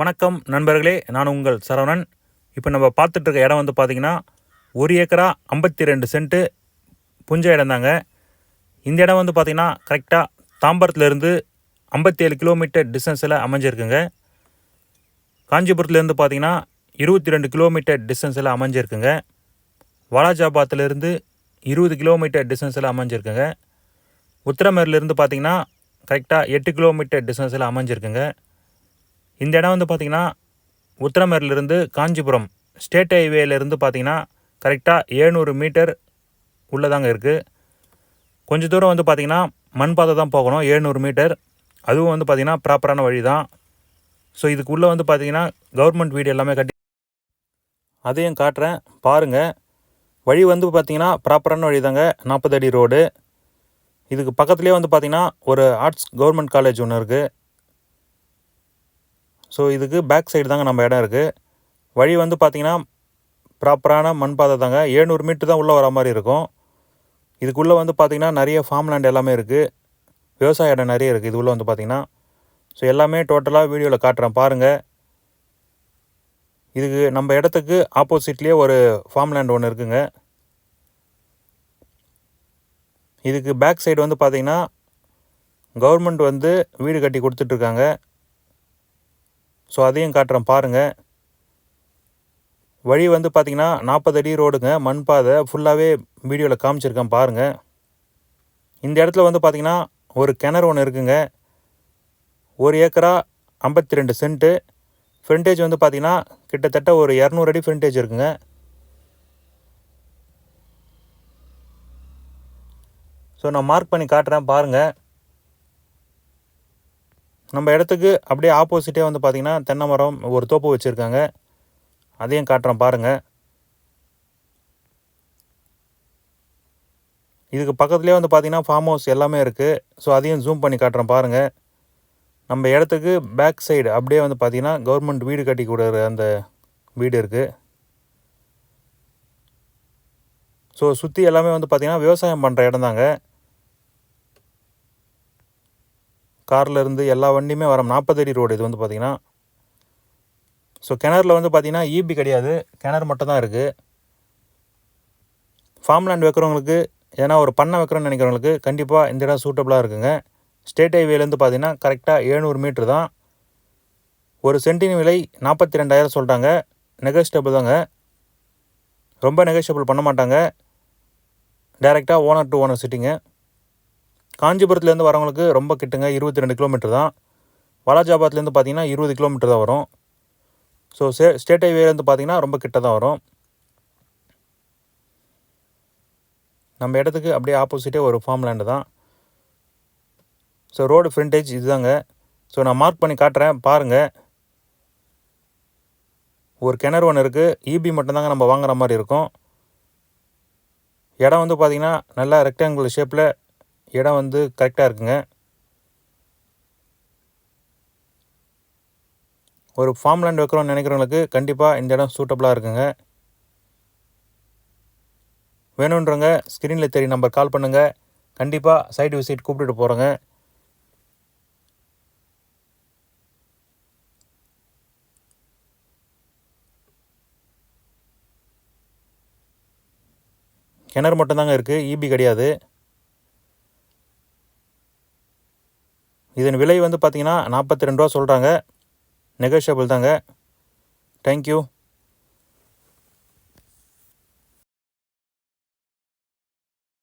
வணக்கம் நண்பர்களே நான் உங்கள் சரவணன். இப்போ நம்ம பார்த்துட்ருக்க இடம் வந்து பார்த்திங்கன்னா ஒரு ஏக்கரா ஐம்பத்தி ரெண்டு சென்ட்டு புஞ்ச இடம் தாங்க. இந்த இடம் வந்து பார்த்திங்கன்னா கரெக்டாக தாம்பரத்துலேருந்து ஐம்பத்தேழு கிலோமீட்டர் டிஸ்டன்ஸில் அமைஞ்சிருக்குங்க. காஞ்சிபுரத்துலேருந்து பார்த்திங்கன்னா இருபத்தி ரெண்டு கிலோமீட்டர் டிஸ்டன்ஸில் அமைஞ்சிருக்குங்க. வாலாஜாபாத்துலேருந்து இருபது கிலோமீட்டர் டிஸ்டன்ஸில் அமைஞ்சிருக்குங்க. உத்திரமேர்லேருந்து பார்த்திங்கன்னா கரெக்டாக எட்டு கிலோமீட்டர் டிஸ்டன்ஸில் அமைஞ்சிருக்குங்க. இந்த இடம் வந்து பார்த்திங்கன்னா உத்திரமேர்லேருந்து காஞ்சிபுரம் ஸ்டேட் ஹைவேலேருந்து பார்த்திங்கன்னா கரெக்டாக ஏழ்நூறு மீட்டர் உள்ளதாங்க இருக்குது கொஞ்சம் தூரம் வந்து பார்த்திங்கன்னா மண் பாதை தான் போகணும் ஏழ்நூறு மீட்டர். அதுவும் வந்து பார்த்திங்கன்னா ப்ராப்பரான வழி தான் ஸோ இதுக்குள்ளே வந்து பார்த்திங்கன்னா கவர்மெண்ட் வீடு எல்லாமே கட்டி அதையும் காட்டுறேன். பாருங்கள் வழி வந்து பார்த்திங்கன்னா ப்ராப்பரான வழி தாங்க நாற்பது அடி ரோடு இதுக்கு பக்கத்துலேயே வந்து பார்த்திங்கன்னா ஒரு ஆர்ட்ஸ் கவர்மெண்ட் காலேஜ் ஒன்று இருக்குது ஸோ இதுக்கு பேக் சைடு தாங்க நம்ம இடம் இருக்குது வழி வந்து பார்த்திங்கன்னா ப்ராப்பரான மண் பாதை தாங்க. ஏழ்நூறு மீட்டர் தான் உள்ளே வர மாதிரி இருக்கும். இதுக்குள்ளே வந்து பார்த்திங்கன்னா நிறைய ஃபார்ம் லேண்ட் எல்லாமே இருக்குது விவசாய இடம் நிறைய இருக்குது இது உள்ளே வந்து பார்த்திங்கன்னா ஸோ எல்லாமே டோட்டலாக வீடியோவில் காட்டுறேன். பாருங்கள் இதுக்கு நம்ம இடத்துக்கு ஆப்போசிட்லேயே ஒரு ஃபார்ம் லேண்ட் ஒன்று இருக்குங்க. இதுக்கு பேக் சைடு வந்து பார்த்திங்கன்னா கவர்மெண்ட் வந்து வீடு கட்டி கொடுத்துட்ருக்காங்க ஸோ அதையும் காட்டுறேன் பாருங்கள் வழி வந்து பார்த்திங்கன்னா நாற்பது அடி ரோடுங்க. மண் பாதை ஃபுல்லாகவே வீடியோவில் காமிச்சிருக்கேன் பாருங்கள் இந்த இடத்துல வந்து பார்த்திங்கன்னா ஒரு கிணறு ஒன்று இருக்குங்க. ஒரு ஏக்கரா ஐம்பத்தி ரெண்டு சென்ட்டு. ஃப்ரண்டேஜ் வந்து பார்த்திங்கன்னா கிட்டத்தட்ட ஒரு இரநூறு அடி ஃப்ரண்டேஜ் இருக்குங்க. ஸோ நான் மார்க் பண்ணி காட்டுறேன் பாருங்கள் நம்ம இடத்துக்கு அப்படியே ஆப்போசிட்டே வந்து பார்த்திங்கன்னா தென்னை மரம் ஒரு தோப்பு வச்சுருக்காங்க. அதையும் காட்டுறேன் பாருங்கள் இதுக்கு பக்கத்துலேயே வந்து பார்த்திங்கன்னா ஃபார்ம் ஹவுஸ் எல்லாமே இருக்குது ஸோ அதையும் ஜூம் பண்ணி காட்டுறேன் பாருங்கள் நம்ம இடத்துக்கு பேக் சைடு அப்படியே வந்து பார்த்திங்கன்னா கவர்மெண்ட் வீடு கட்டி கொடுக்குற அந்த வீடு இருக்குது ஸோ சுற்றி எல்லாமே வந்து பார்த்திங்கன்னா விவசாயம் பண்ணுற இடம் தாங்க கார்லேருந்து எல்லா வண்டியுமே வரோம் நாற்பது அடி ரோடு இது வந்து பார்த்திங்கன்னா ஸோ கிணறுல வந்து பார்த்திங்கன்னா ஈபி கிடையாது. கிணறு மட்டும் தான் இருக்குது ஃபார்ம் லேண்ட் வைக்கிறவங்களுக்கு ஏன்னா ஒரு பண்ணை வைக்கிறோன்னு நினைக்கிறவங்களுக்கு கண்டிப்பாக இந்த இடம் சூட்டபுளாக இருக்குங்க. ஸ்டேட் ஹைவேலேருந்து பார்த்தீங்கன்னா கரெக்டாக எழுநூறு மீட்ரு தான். ஒரு சென்டின் விலை நாற்பத்தி ரெண்டாயிரம் சொல்லிட்டாங்க நெகோஷியபிள் தாங்க. ரொம்ப நெகோஷியபிள் பண்ண மாட்டாங்க. டைரெக்டாக ஓனர் டு ஓனர் சிட்டிங்க காஞ்சிபுரத்துலேருந்து வரவங்களுக்கு ரொம்ப கிட்டுங்க. இருபத்தி ரெண்டு கிலோமீட்டர் தான். வலாஜாபாத்லேருந்து பார்த்தீங்கன்னா இருபது கிலோமீட்டர் தான் வரும். ஸோ ஸ்டே ஸ்டேட் ஹைவேலேருந்து பார்த்தீங்கன்னா ரொம்ப கிட்ட தான் வரும். நம்ம இடத்துக்கு அப்படியே ஆப்போசிட்டே ஒரு ஃபார்ம் லேண்டு தான். ஸோ ரோடு ஃப்ரண்டேஜ் இதுதாங்க. ஸோ நான் மார்க் பண்ணி காட்டுறேன். பாருங்கள் ஒரு கிணறு ஒன்று இருக்குது இபி மட்டும்தாங்க நம்ம வாங்குகிற மாதிரி இருக்கும். இடம் வந்து பார்த்திங்கன்னா நல்லா ரெக்டாங்குலர் ஷேப்பில் இடம் வந்து கரெக்டாக இருக்குங்க. ஒரு ஃபார்ம் லேண்ட் வைக்கிறோம்னு நினைக்கிறவங்களுக்கு கண்டிப்பாக இந்த இடம் சூட்டபுளாக இருக்குங்க. வேணுன்றவங்க ஸ்க்ரீனில் தெரிய நம்பர் கால் பண்ணுங்கள் கண்டிப்பாக சைட் விசிட் கூப்பிட்டுட்டு போகிறோங்க கிணறு மட்டும்தாங்க இருக்குது ஈபி கிடையாது. இதன் விலை வந்து பார்த்திங்கன்னா நாற்பத்தி ரெண்டு ரூபா சொல்கிறாங்க நெகோஷியபிள் தாங்க. தேங்க்யூ